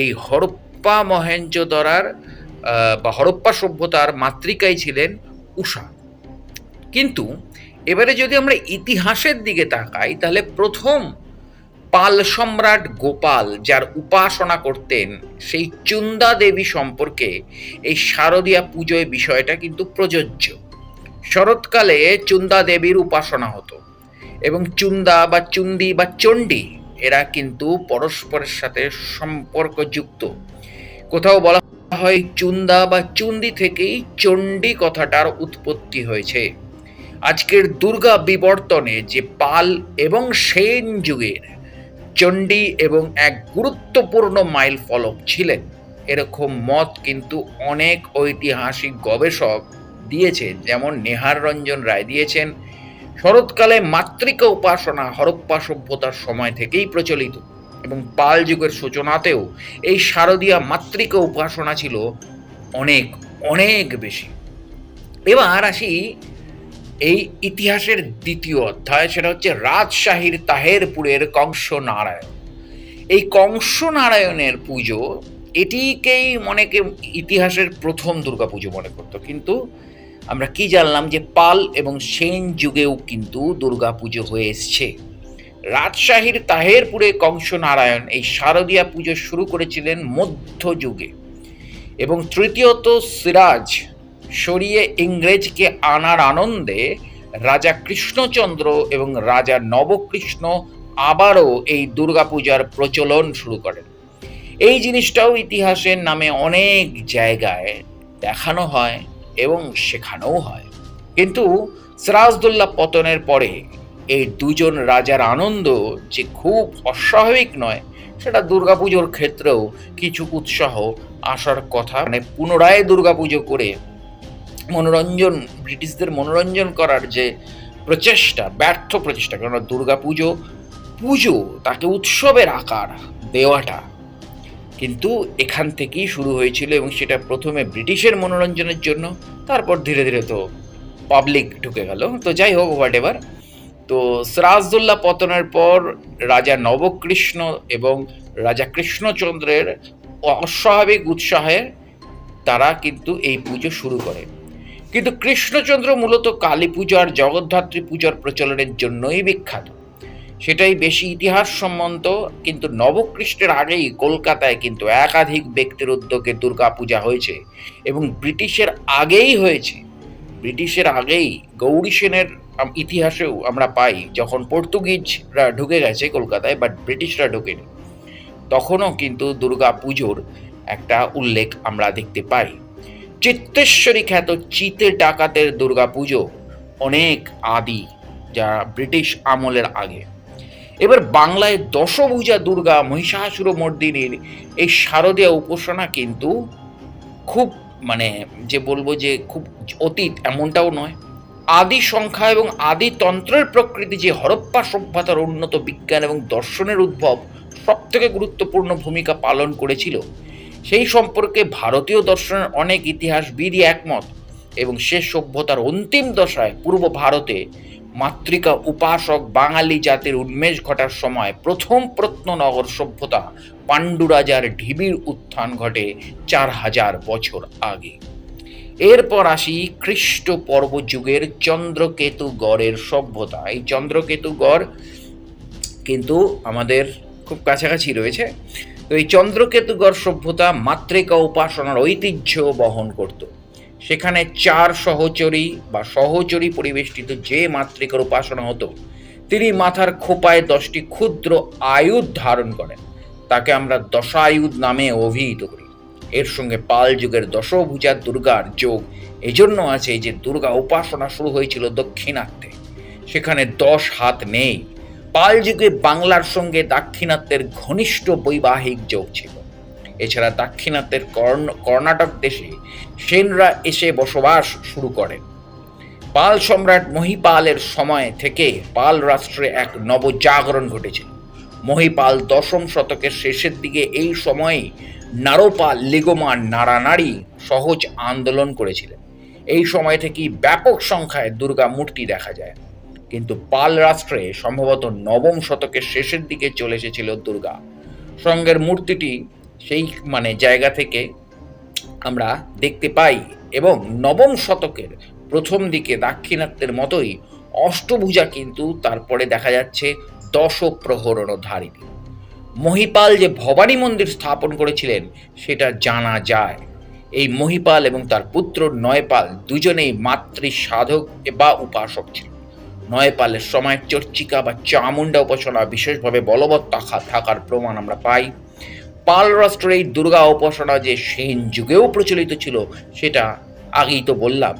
এই হরপ্পা মহেঞ্জোদরার বা হরপ্পা সভ্যতার মাতৃকাই ছিলেন উষা। কিন্তু এবারে যদি আমরা ইতিহাসের দিকে তাকাই, তাহলে প্রথম পাল সম্রাট গোপাল, যার উপাসনা করতেন সেই চুন্দা দেবী সম্পর্কে এই শারদীয়া পুজোয় বিষয়টা কিন্তু প্রযোজ্য। শরৎকালে চুন্দা দেবীর উপাসনা হতো এবং চুন্দা বা চুন্দি বা চণ্ডী এরা কিন্তু পরস্পরের সাথে সম্পর্কযুক্ত। কোথাও বলা হয় চুন্দা বা চুন্দি থেকেই চণ্ডী কথাটার উৎপত্তি হয়েছে। আজকের দুর্গা বিবর্তনে যে পাল এবং সেন যুগের চণ্ডী এবং এক গুরুত্বপূর্ণ মাইল ফলক ছিলেন, এরকম মত কিন্তু অনেক ঐতিহাসিক গবেষক দিয়েছেন, যেমন নেহার রঞ্জন রায় দিয়েছেন শরৎকালে মাতৃকা উপাসনা হরপ্পা সভ্যতার সময় থেকেই প্রচলিত এবং পাল যুগের সূচনাতেও এই শারদীয়া মাতৃকা উপাসনা ছিল অনেক অনেক বেশি। এবার আসি এই ইতিহাসের দ্বিতীয় অধ্যায়, সেটা হচ্ছে রাজশাহীর তাহেরপুরের কংস নারায়ণ এই কংস নারায়ণের পুজো এটিকেই মনেকে ইতিহাসের প্রথম দুর্গাপুজো মনে করতো, কিন্তু আমরা কি জানলাম যে পাল এবং সেন যুগেও কিন্তু দুর্গাপুজো হয়ে এসছে। রাজশাহীর তাহেরপুরে কংস নারায়ণ এই শারদীয়া পুজো শুরু করেছিলেন মধ্যযুগে এবং তৃতীয়ত সিরাজ সরিয়ে ইংরেজকে আনার আনন্দে রাজা কৃষ্ণচন্দ্র এবং রাজা নবকৃষ্ণ আবারও এই দুর্গাপূজার প্রচলন শুরু করেন। এই জিনিসটাও ইতিহাসের নামে অনেক জায়গায় দেখানো হয়। এবং শেখানোও হয়। কিন্তু সিরাজদুল্লাহ পতনের পরে এই দুজন রাজার আনন্দ যে খুব অস্বাভাবিক নয়, সেটা দুর্গাপুজোর ক্ষেত্রেও কিছু উৎসাহ আসার কথা। মানে পুনরায় দুর্গাপুজো করে মনোরঞ্জন, ব্রিটিশদের মনোরঞ্জন করার যে প্রচেষ্টা, ব্যর্থ প্রচেষ্টা, কেননা দুর্গাপুজো, পুজো, তাকে উৎসবের আকার দেওয়াটা কিন্তু এখান থেকেই শুরু হয়েছিল এবং সেটা প্রথমে ব্রিটিশের মনোরঞ্জনের জন্য, তারপর ধীরে ধীরে তো পাবলিক ঢুকে গেল। তো যাই হোক হোয়াট এভার তো সিরাজদুল্লাহ পতনের পর রাজা নবকৃষ্ণ এবং রাজা কৃষ্ণচন্দ্রের অস্বাভাবিক উৎসাহে তারা কিন্তু এই পুজো শুরু করে। কিন্তু কৃষ্ণচন্দ্র মূলত কালী পূজার, জগদ্ধাত্রী পূজার প্রচলনের জন্যই বিখ্যাত। সেটাই বেশি ইতিহাস সম্বন্ধ, কিন্তু নবকৃষ্ণের আগেই কলকাতায় কিন্তু একাধিক ব্যক্তির উদ্যোগে দুর্গা পূজা হয়েছে এবং ব্রিটিশের আগেই হয়েছে। ব্রিটিশের আগেই গৌরী সেনের ইতিহাসেও আমরা পাই যখন পর্তুগিজরা ঢুকে গেছে কলকাতায় বাট ব্রিটিশরা ঢোকেনি। তখনও কিন্তু দুর্গা পুজোর একটা উল্লেখ আমরা দেখতে পাই। চিত্তেশ্বরী খ্যাত চিতে ডাকাতের দুর্গা পুজো অনেক আদি যা ব্রিটিশ আমলের আগে। এবার বাংলায় দশভূজা দুর্গা মহিষাসুর মর্দিনীর এই শারদীয় উপাসনা কিন্তু খুব মানে যে বলব যে খুব অতীত এমনটাও নয়। আদি সংখ্যা এবং আদি তন্ত্রের প্রকৃতি যে হরপ্পা সভ্যতার উন্নত বিজ্ঞান এবং দর্শনের উদ্ভব সবথেকে গুরুত্বপূর্ণ ভূমিকা পালন করেছিল। সেই সম্পর্কে ভারতীয় দর্শনের অনেক ইতিহাসবিদই একমত এবং সে সভ্যতার অন্তিম দশায় পূর্ব ভারতে মাতৃকা উপাসক বাঙালি জাতির উন্মেষ ঘটার সময় প্রথম প্রত্ননগর সভ্যতা পাণ্ডুরাজার ঢিবির উত্থান ঘটে চার হাজার বছর আগে। এরপর আসি খ্রিস্ট পর্ব যুগের চন্দ্রকেতু গড়ের সভ্যতা। এই চন্দ্রকেতু গড় কিন্তু আমাদের খুব কাছাকাছি রয়েছে। তো এই চন্দ্রকেতুগড় সভ্যতা মাতৃকা উপাসনার ঐতিহ্য বহন করত। সেখানে চার সহচরী বা সহচরী পরিবেষ্টিত যে মাতৃকার উপাসনা হতো, তিনি মাথার খোপায় দশটি ক্ষুদ্র আয়ুধ ধারণ করেন। তাকে আমরা দশায়ুধ নামে অভিহিত করি। এর সঙ্গে পাল যুগের দশভুজা দুর্গার যোগ এজন্য আছে যে দুর্গা উপাসনা শুরু হয়েছিল দক্ষিণাত্যে। সেখানে দশ হাত নেই। পাল যুগে বাংলার সঙ্গে দাক্ষিণাত্যের ঘনিষ্ঠ বৈবাহিক যোগ ছিল। এছাড়া দাক্ষিণাত্যের কর্ণ- কর্ণাটক দেশে সেনরা এসে বসবাস শুরু করেন পাল সম্রাট মহিপালের সময় থেকে পাল রাষ্ট্রে এক নবজাগরণ ঘটেছিল। মহিপাল দশম শতকের শেষের দিকে এই সময়ে নারোপাল লিগোমান নাড়ানাড়ি সহজ আন্দোলন করেছিলেন। এই সময় থেকেই ব্যাপক সংখ্যায় দুর্গা মূর্তি দেখা যায়। কিন্তু পাল রাষ্ট্রে সম্ভবত নবম শতকের শেষের দিকে চলে এসেছিল দুর্গা। সঙ্গের মূর্তিটি সেই মানে জায়গা থেকে আমরা দেখতে পাই এবং নবম শতকের প্রথম দিকে দাক্ষিণাত্যের মতোই অষ্টভুজা কিন্তু তারপরে দেখা যাচ্ছে দশ প্রহরণধারিণী মহিপাল যে ভবানী মন্দির স্থাপন করেছিলেন, সেটা জানা যায়। এই মহিপাল এবং তার পুত্র নয়পাল দুজনেই মাতৃ সাধক বা উপাসক ছিল। নয়পালের সময় চর্চিকা বা চামুন্ডা উপাসনা বিশেষভাবে বলবৎ থাকা থাকার প্রমাণ আমরা পাই। পাল রাষ্ট্রের এই দুর্গা উপাসনা যে সেন যুগেও প্রচলিত ছিল, সেটা আগেই তো বললাম।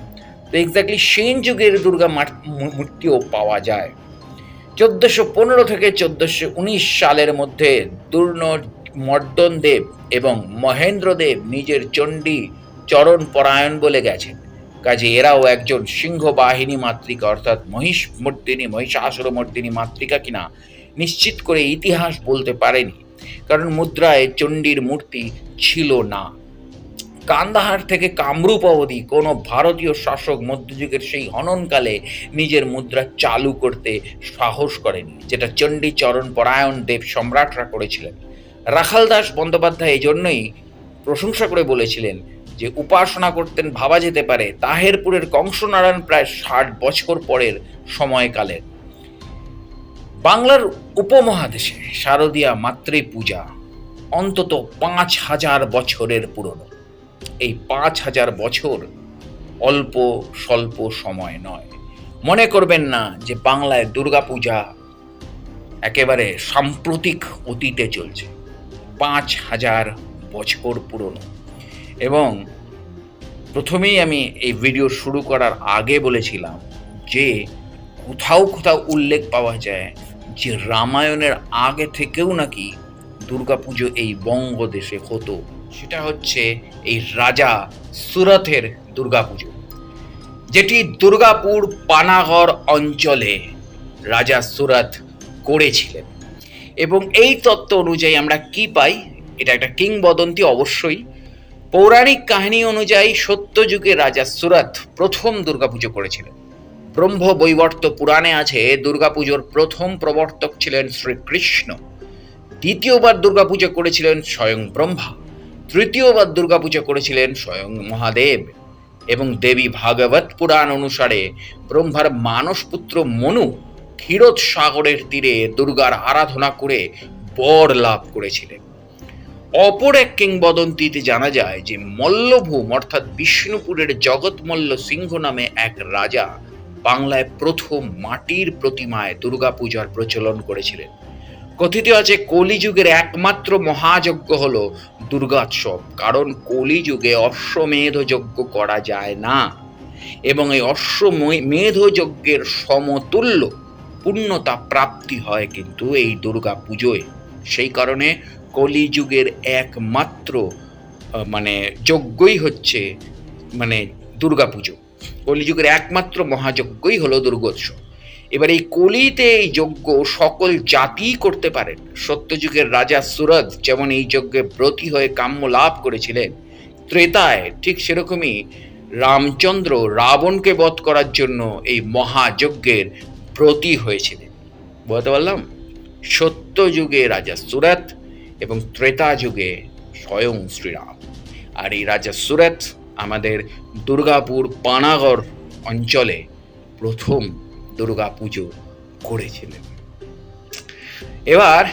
তো এক্স্যাক্টলি সেন যুগের দুর্গা মূর্তিও পাওয়া যায়। চোদ্দশো পনেরো থেকে চোদ্দশো উনিশ সালের মধ্যে দূর্ণ মর্দন দেব এবং মহেন্দ্রদেব নিজের চণ্ডী চরণ পরায়ণ বলে গেছেন। কাজে এরাও একজন সিংহ বাহিনী মাতৃকা, অর্থাৎ মহিষ মর্দিনী মহিষাসুর মর্দিনী মাতৃকা কিনা নিশ্চিত করে ইতিহাস বলতে পারেনি। কারণ মুদ্রায় চণ্ডীর মূর্তি ছিল না। কান্দাহার থেকে কামরূপ অবধি কোনো ভারতীয় শাসক মধ্যযুগের সেই হননকালে নিজের মুদ্রা চালু করতে সাহস করেনি যেটা চণ্ডী চরণ পরায়ণ দেব সম্রাটরা করেছিলেন। রাখাল দাস বন্দ্যোপাধ্যায় এই জন্যই প্রশংসা করে বলেছিলেন যে, উপাসনা করতেন ভাবা যেতে পারে, তাহেরপুরের কংসনারায়ণ প্রায় ষাট বছর পরের সময়কালের। বাংলার উপমহাদেশে শারদীয়া মাতৃ পূজা অন্তত পাঁচ হাজার বছরের পুরনো। এই পাঁচ হাজার বছর অল্প স্বল্প সময় নয়। মনে করবেন না যে বাংলায় দুর্গাপূজা একেবারে সাম্প্রতিক অতীতে চলছে। পাঁচ হাজার বছর পুরনো। এবং প্রথমেই আমি এই ভিডিও শুরু করার আগে বলেছিলাম যে কোথাও কোথাও উল্লেখ পাওয়া যায় যে রামায়ণের আগে থেকেও নাকি দুর্গাপুজো এই বঙ্গদেশে হতো, সেটা হচ্ছে এই রাজা সুরথের দুর্গাপুজো, যেটি দুর্গাপুর পানাগড় অঞ্চলে রাজা সুরথ করেছিলেন। এবং এই তত্ত্ব অনুযায়ী আমরা কি পাই, এটা একটা কিংবদন্তি অবশ্যই। পৌরাণিক কাহিনী অনুযায়ী সত্যযুগে রাজা সুরথ প্রথম দুর্গাপুজো করেছিলেন। ব্রহ্ম বৈবর্ত পুরাণে আছে, দুর্গাপুজোর প্রথম প্রবর্তক ছিলেন শ্রীকৃষ্ণ। দ্বিতীয়বার দুর্গাপূজা করেছিলেন স্বয়ং ব্রহ্মা। তৃতীয়বার দুর্গাপূজা করেছিলেন স্বয়ং মহাদেব। এবং দেবী ভাগবত পুরাণ অনুসারে ব্রহ্মার মানসপুত্র মনু ক্ষীরোদ সাগরের তীরে দুর্গার আরাধনা করে বর লাভ করেছিলেন। অপর এক কিংবদন্তিতে জানা যায় যে মল্লভূম অর্থাৎ বিষ্ণুপুরের জগৎমল্ল সিংহ নামে এক রাজা বাংলায় প্রথম মাটির প্রতিমায় দুর্গাপূজার প্রচলন করেছিলেন। কথিত আছে, কলিযুগের একমাত্র মহাযজ্ঞ হল দুর্গোৎসব। কারণ কলিযুগে অশ্বমেধ যজ্ঞ করা যায় না। এবং এই অশ্বমেধ যজ্ঞের সমতুল্য পূর্ণতা প্রাপ্তি হয় কিন্তু এই দুর্গা পুজোয় সেই কারণে কলিযুগের একমাত্র মানে যজ্ঞই হচ্ছে মানে দুর্গাপুজো। কলিযুগের একমাত্র মহাযজ্ঞই হলো দুর্গোৎসব। এবার এই কলিতে এই যজ্ঞ সকল জাতিই করতে পারেন। সত্যযুগের রাজা সুরজ যেমন এই যজ্ঞে ব্রতী হয়ে কাম্য লাভ করেছিলেন, ত্রেতায় ঠিক সেরকমই রামচন্দ্র রাবণকে বধ করার জন্য এই মহাযজ্ঞের ব্রতী হয়েছিলেন। বলতে পারলাম? সত্যযুগে রাজা সুরত এবং ত্রেতা যুগে স্বয়ং শ্রীরাম। আর এই রাজা সুরত আমাদের দুর্গাপুর পানাগড় অঞ্চলে প্রথম দুর্গা পুজো করেছিলেন। এবার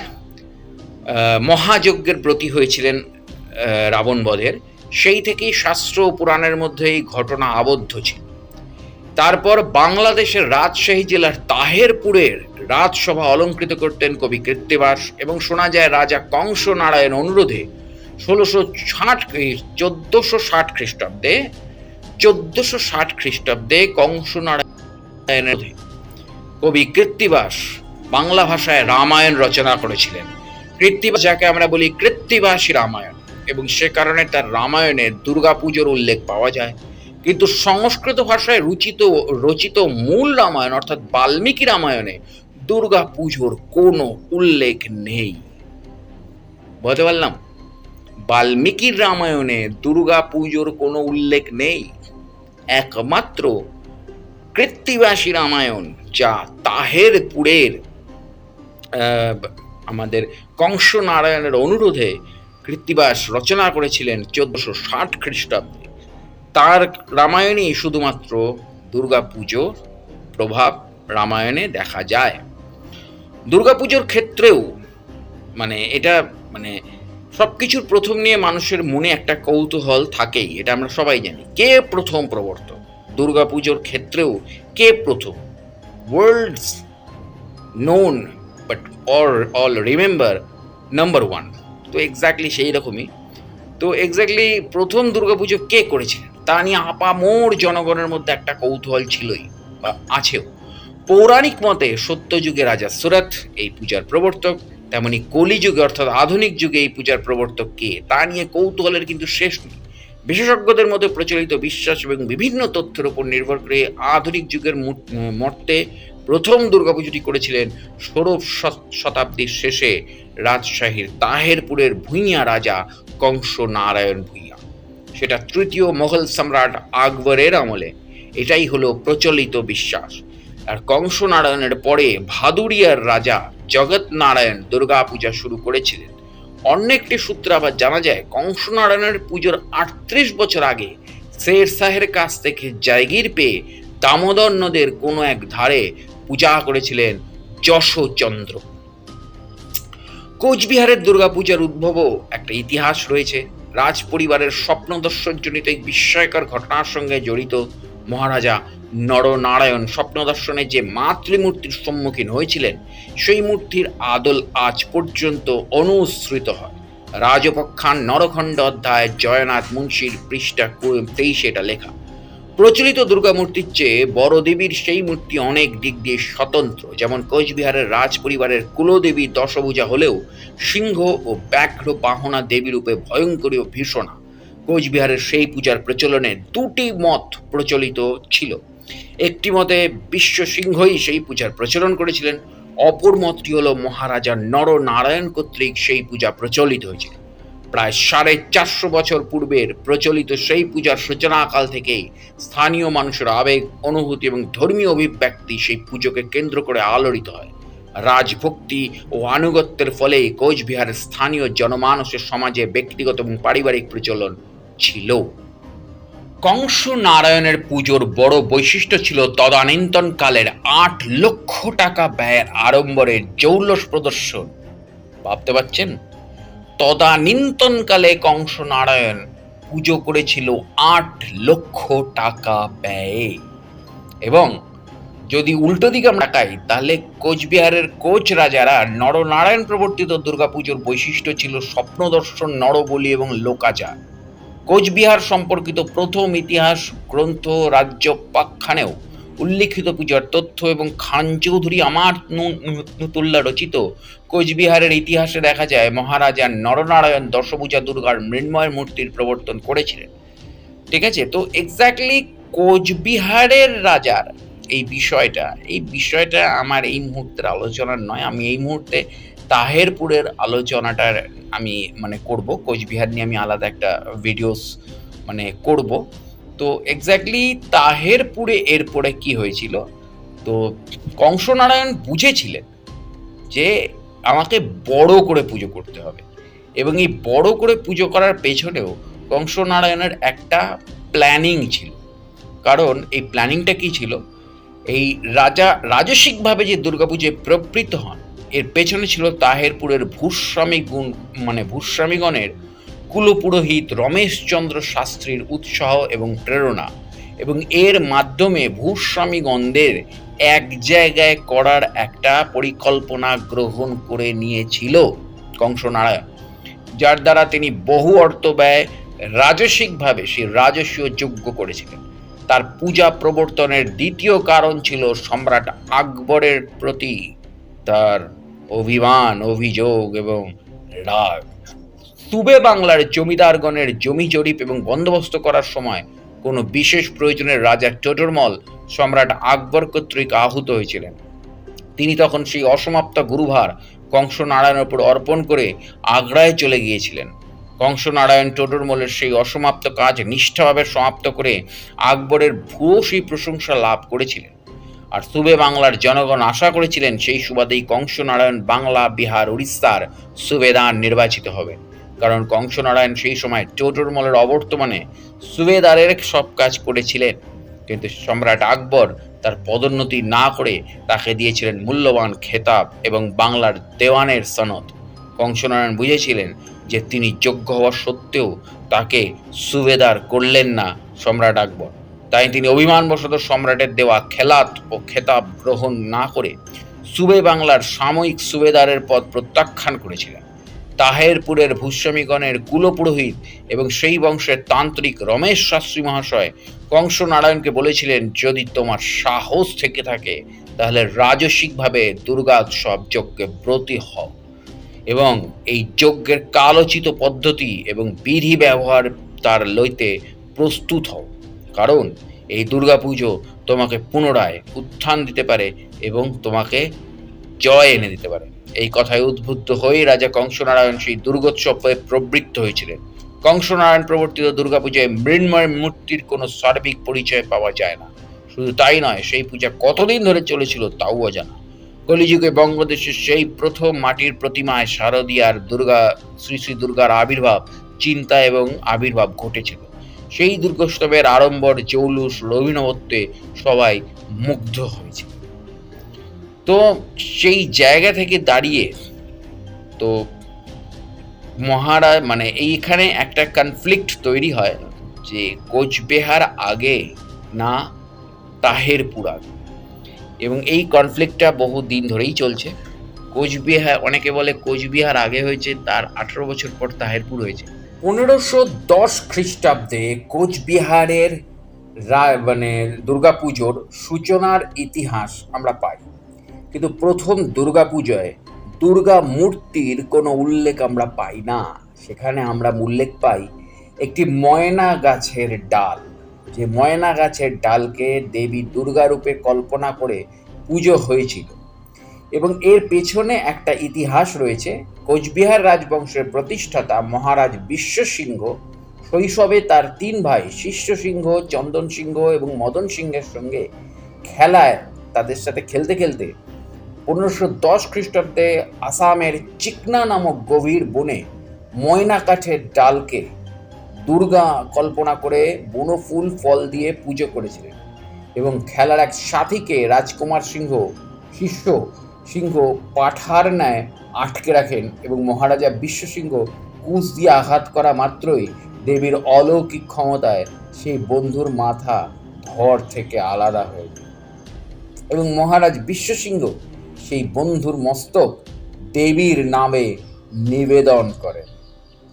মহাযজ্ঞের ব্রতী হয়েছিলেন আহ, রাবণ বধের। সেই থেকেই শাস্ত্র পুরাণের মধ্যে এই ঘটনা আবদ্ধ ছিল। তারপর বাংলাদেশের রাজশাহী জেলার তাহেরপুরের রাজসভা অলঙ্কৃত করতেন কবি কৃত্তিবাস এবং শোনা যায় রাজা কংস নারায়ণ অনুরোধে ষোলোশো ষাট চোদ্দশো ষাট খ্রিস্টাব্দে, চোদ্দশো ষাট খ্রিস্টাব্দে কংস নারায়ণের কবি কৃত্তিবাস বাংলা ভাষায় রামায়ণ রচনা করেছিলেন। কৃত্তিবাস যাকে আমরা বলি কৃত্তিবাসী রামায়ণ এবং সে কারণে তার রামায়ণের দুর্গাপুজোর উল্লেখ পাওয়া যায়। কিন্তু সংস্কৃত ভাষায় রচিত রচিত মূল রামায়ণ অর্থাৎ বাল্মীকি রামায়ণে দুর্গা পুজোর কোনো উল্লেখ নেই। বলতে পারলাম? বাল্মীকির রামায়ণে দুর্গা পুজোর কোনো উল্লেখ নেই। একমাত্র কৃত্তিবাসী রামায়ণ, যা তাহেরপুরের আমাদের কংস নারায়ণের অনুরোধে কৃত্তিবাস রচনা করেছিলেন চোদ্দশো ষাট খ্রিস্টাব্দে। তার রামায়ণে শুধুমাত্র দুর্গাপুজোর প্রভাব রামায়ণে দেখা যায়। দুর্গাপুজোর ক্ষেত্রেও মানে এটা মানে সব কিছুর প্রথম নিয়ে মানুষের মনে একটা কৌতূহল থাকেই, এটা আমরা সবাই জানি। কে প্রথম প্রবর্তক? দুর্গাপুজোর ক্ষেত্রেও কে প্রথম? World's known but or all remember number one তো এক্স্যাক্টলি সেই রকমই। তো এক্স্যাক্টলি প্রথম দুর্গাপুজো কে করেছিলেন? তা নিয়ে আপামোর জনগণের মধ্যে একটা কৌতূহল ছিলই, বা আছেও। পৌরাণিক মতে সত্যযুগে রাজা সুরথ, এই পূজার প্রবর্তক। তেমনি কলিযুগে অর্থাৎ আধুনিক যুগে এই পূজার প্রবর্তক কে? তা নিয়ে কৌতূহলের কিন্তু শেষ নেই। বিশেষজ্ঞদের মধ্যে প্রচলিত বিশ্বাস এবং বিভিন্ন তথ্যের উপর নির্ভর করে আধুনিক যুগের মর্তে প্রথম দুর্গাপুজোটি করেছিলেন ষোড়শ শত- শতাব্দীর শেষে রাজশাহীর তাহেরপুরের ভূঁইয়া রাজা কংস নারায়ণ ভূঁইয়া। সেটা তৃতীয় মোঘল সম্রাট আকবরের আমলে। এটাই হলো প্রচলিত বিশ্বাস। আর কংস নারায়ণের পরে ভাদুরিয়ার রাজা জগৎ নারায়ণ দুর্গা পূজা শুরু করেছিলেন। অন্য একটি সূত্রে আবার জানা যায় কংস নারায়ণের পুজোর আটত্রিশ বছর আগে শের শাহের কাছ থেকে জায়গির পেয়ে দামোদর নদের কোনো এক ধারে পূজা করেছিলেন যশোচন্দ্র। কোচবিহারের দুর্গাপূজার উদ্ভবও একটা ইতিহাস রয়েছে। রাজ পরিবারের স্বপ্ন দর্শনজনিত এই বিস্ময়কর ঘটনার সঙ্গে জড়িত মহারাজা নরনারায়ণ স্বপ্ন দর্শনে যে মাতৃমূর্তির সম্মুখীন হয়েছিলেন, সেই মূর্তির আদল আজ পর্যন্ত অনুসৃত হয়। রাজপক্ষান নরখণ্ড অধ্যায় জয়নাথ মুন্সির পৃষ্ঠা তেইশে এটা লেখা। প্রচলিত দুর্গা মূর্তির চেয়ে বড় দেবীর সেই মূর্তি অনেক দিক দিয়ে স্বতন্ত্র, যেমন কোচবিহারের রাজ পরিবারের কুলদেবী দশভূজা হলেও সিংহ ও ব্যাঘ্র বাহনা দেবী রূপে ভয়ঙ্করী ও ভীষণা। কোচবিহারের সেই পূজার প্রচলনে দুটি মত প্রচলিত ছিল। একটি মতে বিশ্ব সিংহই সেই পূজার প্রচলন করেছিলেন, অপর মতটি হল মহারাজা নরনারায়ণ কর্তৃক সেই পূজা প্রচলিত হয়েছিল। প্রায় সাড়ে চারশো বছর পূর্বের প্রচলিত সেই পূজার সূচনাকাল থেকেই স্থানীয় মানুষের আবেগ, অনুভূতি এবং ধর্মীয় অভিব্যক্তি সেই পুজোকে কেন্দ্র করে আলোড়িত হয়। রাজভক্তি ও আনুগত্যের ফলেই কোচবিহারের স্থানীয় জনমানুষের সমাজে ব্যক্তিগত এবং পারিবারিক প্রচলন ছিল। কংস নারায়ণের পুজোর বড় বৈশিষ্ট্য ছিল তদানীন্তন কালের আট লক্ষ টাকা ব্যয়ের আড়ম্বরের জৌলস প্রদর্শন। ভাবতে পারছেন? তদানীন্তনকালে কংস নারায়ণ পুজো করেছিল আট লক্ষ টাকা ব্যয়ে। এবং যদি উল্টো দিকে আমরা তাকাই, তাহলে কোচবিহারের কোচ রাজারা নরনারায়ণ প্রবর্তিত দুর্গাপুজোর বৈশিষ্ট্য ছিল স্বপ্নদর্শন, নরবলি এবং লোকাচার। কোচবিহার সম্পর্কিত প্রথম ইতিহাস, গ্রন্থ রাজ্যপাখ্যানেও উল্লিখিত পূজার তথ্য এবং খান চৌধুরী আমার নুতুল্লা রচিত কোচবিহারের ইতিহাসে দেখা যায়, মহারাজা নরনারায়ণ দশভূজা দুর্গার মৃন্ময় মূর্তির প্রবর্তন করেছিলেন। ঠিক আছে? তো এক্স্যাক্টলি কোচবিহারের রাজার এই বিষয়টা এই বিষয়টা আমার এই মুহূর্তের আলোচনার নয়, আমি এই মুহূর্তে তাহেরপুরের আলোচনাটার আমি মানে করব। কোচবিহার নিয়ে আমি আলাদা একটা ভিডিওস মানে করব। তো এক্স্যাক্টলি তাহেরপুরে এরপরে কি হয়েছিল? তো কংসনারায়ণ বুঝেছিলেন যে আমাকে বড় করে পুজো করতে হবে এবং এই বড় করে পুজো করার পেছনেও কংসনারায়ণের একটা প্ল্যানিং ছিল। কারণ এই প্ল্যানিংটা কি ছিল? এই রাজা রাজসিকভাবে যে দুর্গাপুজোয় প্রবৃত্ত হন এর পেছনে ছিল তাহেরপুরের ভূস্বামী গুণ মানে ভূস্বামীগণের কুলপুরোহিত রমেশচন্দ্র শাস্ত্রীর উৎসাহ এবং প্রেরণা এবং এর মাধ্যমে ভূস্বামীগণদের এক জায়গায় করার একটা পরিকল্পনা গ্রহণ করে নিয়েছিল কংসনারায়ণ, যার দ্বারা তিনি বহু অর্থ ব্যয় রাজসিকভাবে সে রাজস্বীয় যোগ্য করেছিলেন। তার পূজা প্রবর্তনের দ্বিতীয় কারণ ছিল সম্রাট আকবরের প্রতি তার অভিমান, অভিযোগ এবং রাগ। সুবে বাংলার জমিদারগণের জমি জরিপ এবং বন্দোবস্ত করার সময় কোনো বিশেষ প্রয়োজনের রাজা টোটরমল সম্রাট আকবর কর্তৃক আহত হয়েছিলেন। তিনি তখন সেই অসমাপ্ত গুরুভার কংস নারায়ণের উপর অর্পণ করে আগ্রায় চলে গিয়েছিলেন। কংস নারায়ণ টোটরমলের সেই অসমাপ্ত কাজ নিষ্ঠাভাবে সমাপ্ত করে আকবরের ভূয়সী প্রশংসা লাভ করেছিলেন। আর সুবে বাংলার জনগণ আশা করেছিলেন সেই সুবাদেই কংস নারায়ণ বাংলা, বিহার, উড়িষ্যার সুবেদার নির্বাচিত হবেন কারণ কংসনারায়ণ সেই সময় টোটরমলের অবর্তমানে সুবেদারের সব কাজ করেছিলেন। কিন্তু সম্রাট আকবর তার পদোন্নতি না করে তাকে দিয়েছিলেন মূল্যবান খেতাব এবং বাংলার দেওয়ানের সনদ। কংসনারায়ণ বুঝেছিলেন যে তিনি যোগ্য হওয়া সত্ত্বেও তাকে সুবেদার করলেন না সম্রাট আকবর। তাই তিনি অভিমানবশত সম্রাটের দেওয়া খেলাত ও খেতাব গ্রহণ না করে সুবে বাংলার সাময়িক সুবেদারের পদ প্রত্যাখ্যান করেছিলেন। তাহেরপুরের ভূস্বামীগণের কুলপুরোহিত এবং সেই বংশের তান্ত্রিক রমেশ শাস্ত্রী মহাশয় কংস নারায়ণকে বলেছিলেন, যদি তোমার সাহস থেকে থাকে, তাহলে রাজসিকভাবে দুর্গোৎসব যজ্ঞে ব্রতী হও। এবং এই যজ্ঞের কালোচিত পদ্ধতি এবং বিধি ব্যবহার তার লইতে প্রস্তুত হও। কারণ এই দুর্গাপুজো তোমাকে পুনরায় উত্থান দিতে পারে এবং তোমাকে জয় এনে দিতে পারে। এই কথায় উদ্বুদ্ধ হয়ে রাজা কংসনারায়ণ সেই দুর্গোৎসবে প্রবৃত্ত হয়েছিলেন। কংসনারায়ণ প্রবর্তিত দুর্গাপূজায় মৃন্ময় মূর্তির কোনো সার্বিক পরিচয় পাওয়া যায় না। শুধু তাই নয়, সেই পূজা কতদিন ধরে চলেছিল তাও অজানা। কলিযুগে বঙ্গদেশের সেই প্রথম মাটির প্রতিমায় শারদীয়ার দুর্গা, শ্রী শ্রী দুর্গার আবির্ভাব, চিন্তা এবং আবির্ভাব ঘটেছিল। সেই দুর্গোৎসবের আড়ম্বর জৌলুস অভিনবত্বে সবাই মুগ্ধ হয়েছে। তো সেই জায়গা থেকে দাঁড়িয়ে তো মহারাজ মানে এইখানে একটা কনফ্লিক্ট তৈরি হয় যে কোচবিহার আগে না, তাহেরপুর আগে। এবং এই কনফ্লিক্টটা বহু দিন ধরেই চলছে। কোচবিহার, অনেকে বলে কোচবিহার আগে হয়েছে, তার আঠেরো বছর পর তাহেরপুর হয়েছে। পনেরোশো দশ খ্রিস্টাব্দে কোচবিহারের রা- মানে দুর্গাপুজোর সূচনার ইতিহাস আমরা পাই। কিন্তু প্রথম দুর্গাপুজোয় দুর্গা মূর্তির কোনো উল্লেখ আমরা পাই না। সেখানে আমরা উল্লেখ পাই একটি ময়না গাছের ডাল। যে ময়না গাছের ডালকে দেবী দুর্গা রূপে কল্পনা করে পুজো হয়েছিল। এবং এর পেছনে একটা ইতিহাস রয়েছে। কোচবিহার রাজবংশের প্রতিষ্ঠাতা মহারাজ বিশ্বসিংহ শৈশবে তার তিন ভাই শিষ্য সিংহ, চন্দন সিংহ এবং মদন সিংহের সঙ্গে খেলায় তাদের সাথে খেলতে খেলতে পনেরোশো দশ খ্রিস্টাব্দে আসামের চিকনা নামক গভীর বনে ময়না কাঠের ডালকে দুর্গা কল্পনা করে বনো ফুল, ফল দিয়ে পুজো করেছিলেন এবং খেলার এক সাথীকে রাজকুমার সিংহ, শিষ্য সিংহ পাঠার ন্যায় আটকে রাখেন এবং মহারাজা বিশ্বসিংহ কুশ দিয়ে আঘাত করা মাত্রই দেবীর অলৌকিক ক্ষমতায় সেই বন্ধুর মাথা ধর থেকে আলাদা হয়ে এবং মহারাজ বিশ্বসিংহ সেই বন্ধুর মস্তক দেবীর নামে নিবেদন করেন।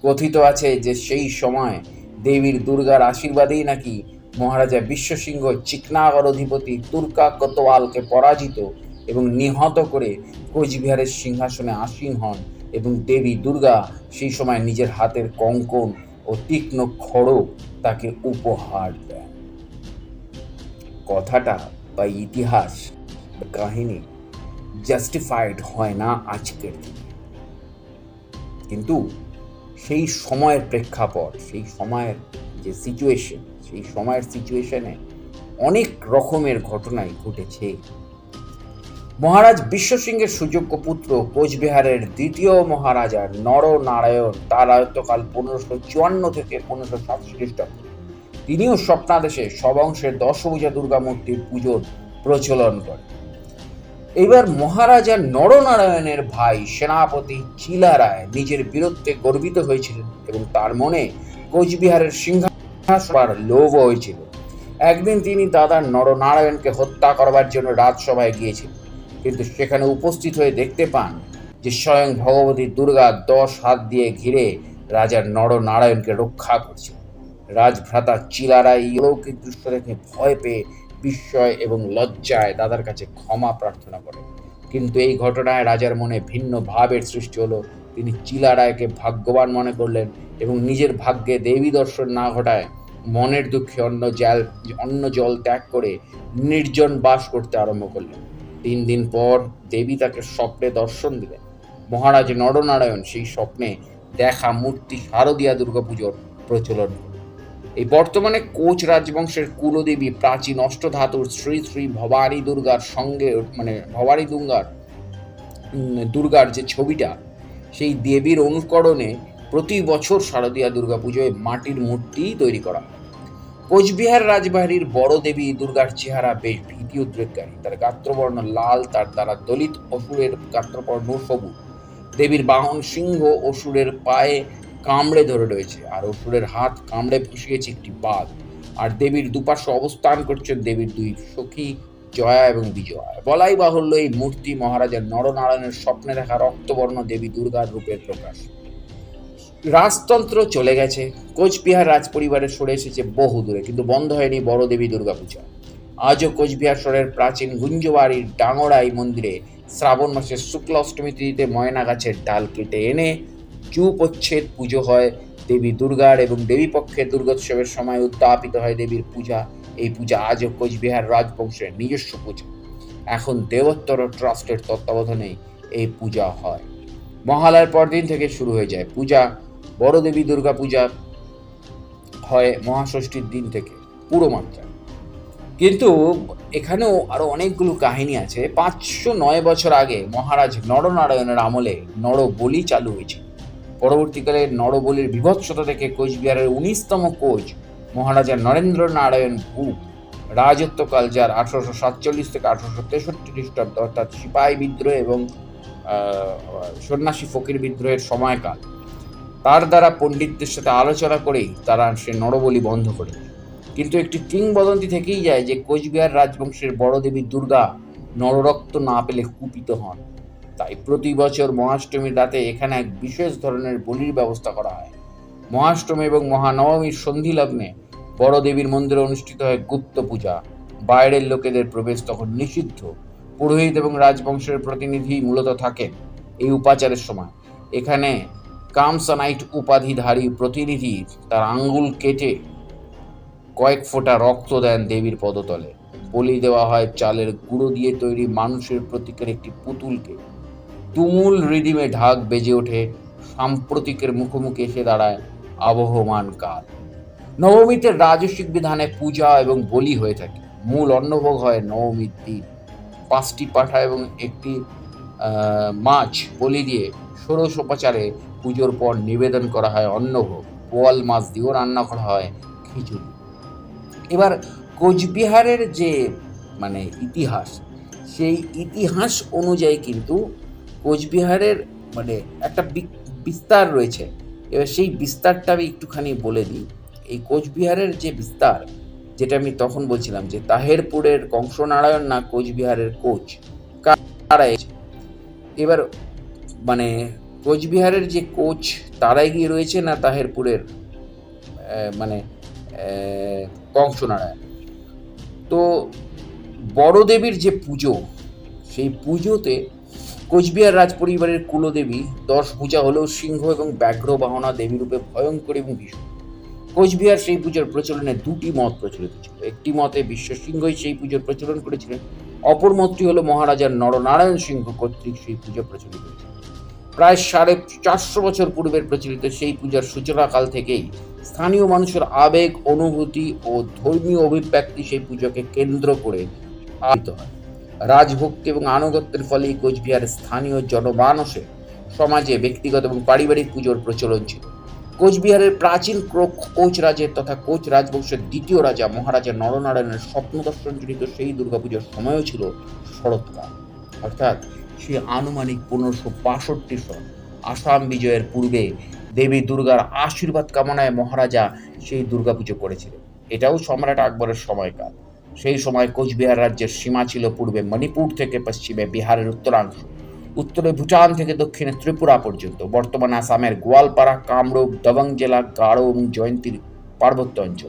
কথিত আছে যে সেই সময় দেবীর দুর্গার আশীর্বাদেই নাকি মহারাজা বিশ্বসিংহ চিকনাগর অধিপতি তুর্কা কোতোয়ালকে পরাজিত এবং নিহত করে কোচবিহারের সিংহাসনে আসীন হন এবং দেবী দুর্গা সেই সময় নিজের হাতের কঙ্কন ও তীক্ষ্ণ খড়গ তাকে উপহার দেন। কথাটা বা ইতিহাস কাহিনী জাস্টিফাইড হয় না আজকের দিনে। কিন্তু সেই সময়ের প্রেক্ষাপট, সেই সময়ের যে সিচুয়েশন সেই সময়ের সিচুয়েশনে অনেক রকমের ঘটনাই ঘটেছে। মহারাজ বিশ্ব সিংহের সুযোগ্য পুত্র কোচবিহারের দ্বিতীয় মহারাজা নরনারায়ণ, তার আয়ত্তকাল পনেরোশো চুয়ান্ন থেকে পনেরোশো খ্রিস্টাব্দ। তিনিও স্বপ্নাদেশে সবংশের দশভূজা দুর্গা মূর্তির পুজোর প্রচলন করেন। এবার মহারাজা নরনারায়ণের ভাই সেনাপতি চিলা রায় নিজের বীরত্বে গর্বিত হয়েছিলেন এবং তার মনে কোচবিহারের সিংহাসন লোভ হয়েছিল। একদিন তিনি দাদা নরনারায়ণকে হত্যা করবার জন্য রাজসভায় গিয়েছিলেন। কিন্তু সেখানে উপস্থিত হয়ে দেখতে পান যে স্বয়ং ভগবতী দুর্গা দশ হাত দিয়ে ঘিরে রাজা নরনারায়ণকে রক্ষা করছে রাজভ্রাতা চিলারা এই অলৌকিক দৃশ্য দেখে ভয় পেয়ে বিস্ময় এবং লজ্জায় দাদার কাছে ক্ষমা প্রার্থনা করেন। কিন্তু এই ঘটনায় রাজার মনে ভিন্ন ভাবের সৃষ্টি হলো। তিনি চিলা রায়কে ভাগ্যবান মনে করলেন এবং নিজের ভাগ্যে দেবী দর্শন না ঘটায় মনের দুঃখে অন্য জল অন্য জল ত্যাগ করে নির্জন বাস করতে আরম্ভ করলেন। তিন দিন পর দেবী তাকে স্বপ্নে দর্শন দিলেন। মহারাজ নরনারায়ণ সেই স্বপ্নে দেখা মূর্তি শারদীয়া দুর্গাপুজোর প্রচলন। এই বর্তমানে কোচ রাজবংশের কুলদেবী প্রাচীন অষ্টধাতুর শ্রী শ্রী ভবানী দুর্গার সঙ্গে মানে ভবানী দুর্গার দুর্গার যে ছবিটা, সেই দেবীর অনুকরণে প্রতি বছর শারদীয়া দুর্গাপুজোয় মাটির মূর্তি তৈরি করা হয়। কোচবিহার রাজবাড়ির বড় দেবী দুর্গার চেহারা বেশ ভীতি উদ্রেককারী তার গাত্রবর্ণ লাল, তার দ্বারা দলিত অসুরের গাত্রবর্ণ সবুজ। দেবীর বাহন সিংহ অসুরের পায়ে কামড়ে ধরে রয়েছে আর অসুরের হাত কামড়ে ফুসিয়েছে একটি বাঘ আর দেবীর দুপাশে অবস্থান করছেন দেবীর দুই সখী জয়া এবং বিজয়া। বলাই বাহুল্য এই মূর্তি মহারাজার নরনারায়ণের স্বপ্নে দেখা রক্তবর্ণ দেবী দুর্গার রূপের প্রকাশ। রাজতন্ত্র চলে গেছে। কোচবিহার রাজ পরিবারের সরে এসেছে বহু দূরে, কিন্তু বন্ধ হয়নি বড় দেবী দুর্গাপূজা। আজও কোচবিহার শহরের প্রাচীন গুঞ্জবাড়ির ডাঙড়াই মন্দিরে শ্রাবণ মাসের শুক্ল অষ্টমী তিথিতে ময়না গাছের ডাল কেটে এনে চুপচ্ছেদ পুজো হয় দেবী দুর্গার এবং দেবী পক্ষের দুর্গোৎসবের সময় উদ্যাপিত হয় দেবীর পূজা। এই পূজা আজও কোচবিহার রাজবংশের নিজস্ব পূজা। এখন দেবোত্তর ট্রাস্টের তত্ত্বাবধানে এই পূজা হয়। মহালয়ার পরদিন থেকে শুরু হয়ে যায় পূজা। বড় দেবী দুর্গা পূজা হয় মহাষষ্ঠীর দিন থেকে, পুরো মাত্রায় কিন্তু এখানেও আরও অনেকগুলো কাহিনী আছে। পাঁচশো নয় বছর আগে মহারাজ নরনারায়ণের আমলে নরবলি চালু হয়েছিল পরবর্তীকালে নরবলির বিভৎসতা থেকে কোচবিহারের উনিশতম কোচ মহারাজা নরেন্দ্র নারায়ণ ভূপ, রাজত্বকাল যার আঠারোশো সাতচল্লিশ থেকে আঠারোশো তেষট্টি খ্রিস্টাব্দ, অর্থাৎ সিপাহী বিদ্রোহ এবং সন্ন্যাসী ফকির বিদ্রোহের সময়কাল। তার দ্বারা পণ্ডিতদের সাথে আলোচনা করেই তারা সে নরবলি বন্ধ করে। কিন্তু একটি কিংবদন্তি থেকেই যায় যে কোচবিহার রাজবংশের বড় দেবী দুর্গা নররক্ত না পেলে কুপিত হন। তাই প্রতি বছর মহাষ্টমীর রাতে এখানে এক বিশেষ ধরনের বলির ব্যবস্থা করা হয়। মহাষ্টমী এবং মহানবমীর সন্ধি লগ্নে বড় দেবীর মন্দিরে অনুষ্ঠিত হয় গুপ্ত পূজা। বাইরের লোকেদের প্রবেশ তখন নিষিদ্ধ। পুরোহিত এবং রাজবংশের প্রতিনিধি মূলত থাকেন এই উপাচারের সময়। এখানে কামসানাইট উপাধিধারী প্রতিনিধি তার আঙ্গুল কেটে কয়েক ফোঁটা রক্ত দেন দেবীর পদতলে। বলি দেওয়া হয়, চালের গুঁড়ো দিয়ে তৈরি মানুষের প্রতীকের একটি পুতুলকে। তুমুল রিদিমে ঢাক বেজে ওঠে, সাম্প্রতিকের মুখোমুখি এসে দাঁড়ায় আবহমান কাল। নবমীতে রাজস্বিক বিধানে পূজা এবং বলি হয়ে থাকে। মূল অন্নভোগ হয় নবমীর দিন। পাঁচটি পাঠা এবং একটি মাছ বলি দিয়ে ষোড়শোপচারে পুজোর পর নিবেদন করা হয় অন্নভোগ, পোয়াল মাছ দিয়েও রান্না করা হয়, খিচুড়ি। এবার কোচবিহারের যে মানে ইতিহাস, সেই ইতিহাস অনুযায়ী কিন্তু কোচবিহারের মানে একটা বিস্তার রয়েছে। এবার সেই বিস্তারটা আমি একটুখানি বলে দিই। এই কোচবিহারের যে বিস্তার, যেটা আমি তখন বলছিলাম যে তাহেরপুরের কংসনারায়ণ না কোচবিহারের কোচ, কারা এবার মানে কোচবিহারের যে কোচ তারাই গিয়ে রয়েছে না তাহেরপুরের মানে কংসনারায়ণ? তো বড় দেবীর যে পুজো, সেই পুজোতে কোচবিহার রাজ পরিবারের কুলদেবী দশ পূজা হলেও সিংহ এবং ব্যাঘ্র বাহনা দেবী রূপে ভয়ঙ্কর এবং ভীষণ। কোচবিহার সেই পুজোর প্রচলনে দুটি মত প্রচলিত ছিল। একটি মতে বিশ্ব সিংহই সেই পুজোর প্রচলন করেছিলেন, অপর মতটি হলো মহারাজার নরনারায়ণ সিংহ কর্তৃক সেই পুজো প্রচলিত হয়েছিল। প্রায় সাড়ে চারশো বছর পূর্বের প্রচলিত সেই পূজার সূচনাকাল থেকেই স্থানীয় মানুষের আবেগ, অনুভূতি ও ধর্মীয় অভিব্যক্তি সেই পুজোকে কেন্দ্র করে আবিত হয়। রাজভক্তি এবং আনুগত্যের ফলে কোচবিহারের স্থানীয় জনমানসে সমাজে ব্যক্তিগত এবং পারিবারিক পুজোর প্রচলন ছিল। কোচবিহারের প্রাচীন কোচ রাজের তথা কোচ রাজবংশের দ্বিতীয় রাজা মহারাজা নরনারায়ণের স্বপ্ন দর্শন জড়িত সেই দুর্গাপুজোর সময়ও ছিল শরৎকাল। অর্থাৎ সে আনুমানিক পনেরোশো বাষট্টি সন আসাম বিজয়ের পূর্বে দেবী দুর্গার আশীর্বাদ কামনায় মহারাজা সেই দুর্গাপুজো করেছিলেন। এটাও সম্রাট আকবরের সময়কাল। সেই সময় কোচবিহার রাজ্যের সীমা ছিল পূর্বে মণিপুর থেকে পশ্চিমে বিহারের উত্তরাংশ। উত্তরে ভুটান থেকে দক্ষিণে ত্রিপুরা পর্যন্ত। বর্তমানে আসামের গোয়ালপাড়া, কামরূপ, দবং জেলা গাঢ় এবং জয়ন্তীর পার্বত্য অঞ্চল।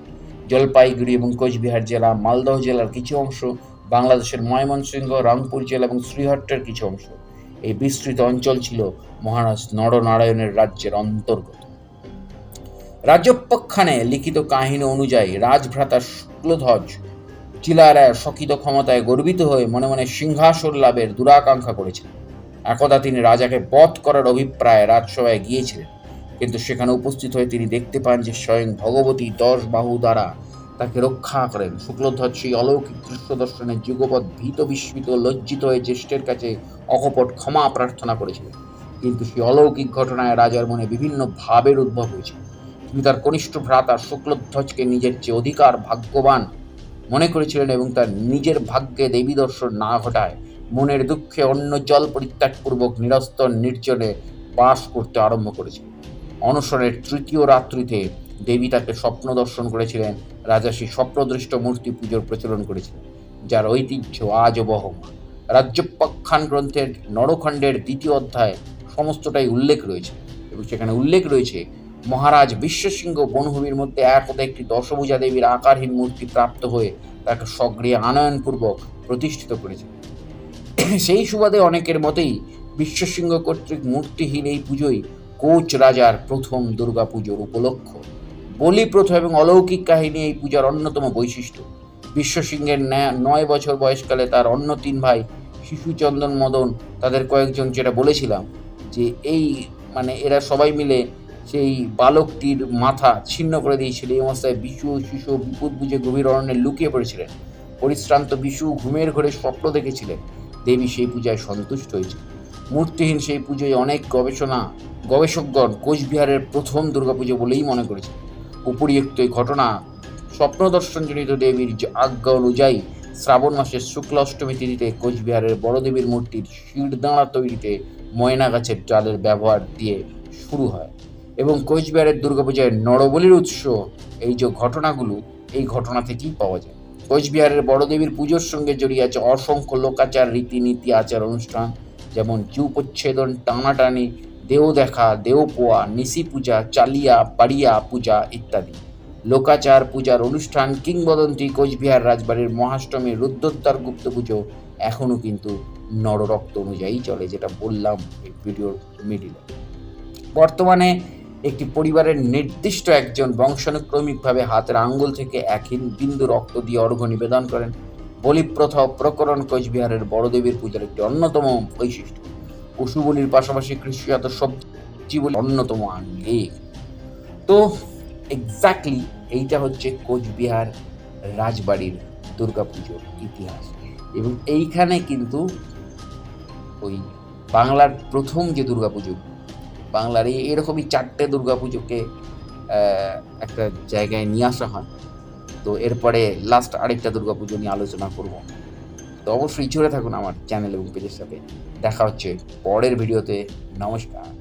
জলপাইগুড়ি এবং কোচবিহার জেলা, মালদহ জেলার কিছু অংশ বাংলাদেশের ময়মনসিংহ, রংপুর জেলা এবং শ্রীহট্টের কিছু অংশ। এই বিস্তৃত অঞ্চল ছিল মহারাজ নরনারায়ণের রাজ্যের অন্তর্গত। রাজপ্পখানে লিখিত কাহিনী অনুযায়ী রাজভ্রাতা শুক্লধ্বজ চিলারায় শকিত ক্ষমতায় গর্বিত হয়ে মনে মনে সিংহাসন লাভের দুরাকাঙ্ক্ষা করেছিলেন। একদা তিনি রাজাকে বধ করার অভিপ্রায়ে রাজসভায় গিয়েছিলেন। কিন্তু সেখানে উপস্থিত হয়ে তিনি দেখতে পান যে স্বয়ং ভগবতী দশ বাহু দ্বারা তাকে রক্ষা করেন। শুক্লধ্বজ সেই অলৌকিক দৃশ্য দর্শনে যুগপৎ ভীত, বিস্মিত, লজ্জিত হয়ে জ্যেষ্ঠের কাছে অকপট ক্ষমা প্রার্থনা করেছিলেন। কিন্তু সেই অলৌকিক ঘটনায় রাজার মনে বিভিন্ন ভাবের উদ্ভব হয়েছে। তিনি তার কনিষ্ঠ ভ্রাতা শুক্লধ্বজকে নিজের চেয়ে অধিকার ভাগ্যবান মনে করেছিলেন এবং তার নিজের ভাগ্যে দেবী দর্শন না ঘটায় মনের দুঃখে অন্য জল পরিত্যাগপূর্বক নিরস্তর নির্জনে বাস করতে আরম্ভ করেছিলেন। অনশনের তৃতীয় রাত্রিতে দেবী তাকে স্বপ্ন দর্শন করেছিলেন, রাজা সেই স্বপ্নদৃষ্ট মূর্তি পুজোর প্রচলন করেছিলেন, যার ঐতিহ্য আজও বহমান। রাজ্যপাখ্যান গ্রন্থের নরখণ্ডের দ্বিতীয় অধ্যায় সমস্তটাই উল্লেখ রয়েছে এবং সেখানে উল্লেখ রয়েছে, মহারাজ বিশ্বসিংহ বনভূমির মধ্যে একদা একটি দশভূজা দেবীর আকারহীন মূর্তি প্রাপ্ত হয়ে তাকে সগৃহে আনয়নপূর্বক প্রতিষ্ঠিত করেছিল সেই সুবাদে অনেকের মতেই বিশ্বসিংহ কর্তৃক মূর্তিহীন এই পুজোই কোচ রাজার প্রথম দুর্গাপুজোর উপলক্ষ। বলি প্রথা এবং অলৌকিক কাহিনী এই পূজার অন্যতম বৈশিষ্ট্য। বিশ্বসিংহের ন্যা- নয় বছর বয়সকালে তার অন্য তিন ভাই শিশুচন্দন মদন, তাদের কয়েকজন যেটা বলেছিলাম যে এই মানে এরা সবাই মিলে সেই বালকটির মাথা ছিন্ন করে দিয়েছিল। এই অবস্থায় বিশু শিশু বিপদ বুঝে গভীর অরণ্যে লুকিয়ে পড়েছিলেন। পরিশ্রান্ত বিশু ঘুমের ঘরে স্বপ্ন দেখেছিলেন, দেবী সেই পূজায় সন্তুষ্ট হয়েছে। মূর্তিহীন সেই পুজোয় অনেক গবেষণা, গবেষকগণ কোচবিহারের প্রথম দুর্গাপুজো বলেই মনে করেছে উপরিউক্ত এই ঘটনা স্বপ্নদর্শনজনিত দেবীর আজ্ঞা অনুযায়ী শ্রাবণ মাসের শুক্ল অষ্টমী তিথিতে কোচবিহারের বড় দেবীর মূর্তির শিরদাঁড়া তৈরিতে ময়না গাছের ডালের ব্যবহার দিয়ে শুরু হয় এবং কোচবিহারের দুর্গাপূজায় নরবলির উৎস এই যে ঘটনাগুলো, এই ঘটনা থেকেই পাওয়া যায়। কোচবিহারের বড়দেবীর পুজোর সঙ্গে জড়িয়ে আছে অসংখ্য লোকাচার, রীতিনীতি, আচার অনুষ্ঠান, যেমন চুপচ্ছেদন টানাটানি দেও দেখা দেও পোয়া নিশি পূজা চালিয়া, পাড়িয়া পূজা ইত্যাদি। লোকাচার পূজার অনুষ্ঠান কিংবদন্তি কোচবিহার রাজবাড়ির মহাষ্টমী রুদ্রদ্বার গুপ্ত পুজো এখনও কিন্তু নররক্ত অনুযায়ী চলে, যেটা বললাম এই ভিডিওর মিডিলে। বর্তমানে একটি পরিবারের নির্দিষ্ট একজন বংশানুক্রমিকভাবে হাতের আঙ্গুল থেকে এক হিন- বিন্দু রক্ত দিয়ে অর্ঘ্য নিবেদন করেন। বলি প্রথা ও প্রকরণ কোচবিহারের বড়দেবীর পূজার একটি অন্যতম বৈশিষ্ট্য। পশু বলির পাশাপাশি কৃষিজাত সবজি বলি অন্যতম আঙ্গিক তো এক্স্যাক্টলি এইটা হচ্ছে কোচবিহার রাজবাড়ির দুর্গাপুজোর ইতিহাস। এবং এইখানে কিন্তু ওই বাংলার প্রথম যে দুর্গাপুজো, বাংলার এই এরকমই চারটে দুর্গাপুজোকে একটা জায়গায় নিয়ে আসা হয়। তো এরপরে লাস্ট আরেকটা দুর্গাপুজো নিয়ে আলোচনা করব। তো অবশ্যই জুড়ে থাকুন আমার চ্যানেল এবং পেজের সাথে। দেখা হচ্ছে পরের ভিডিওতে। নমস্কার।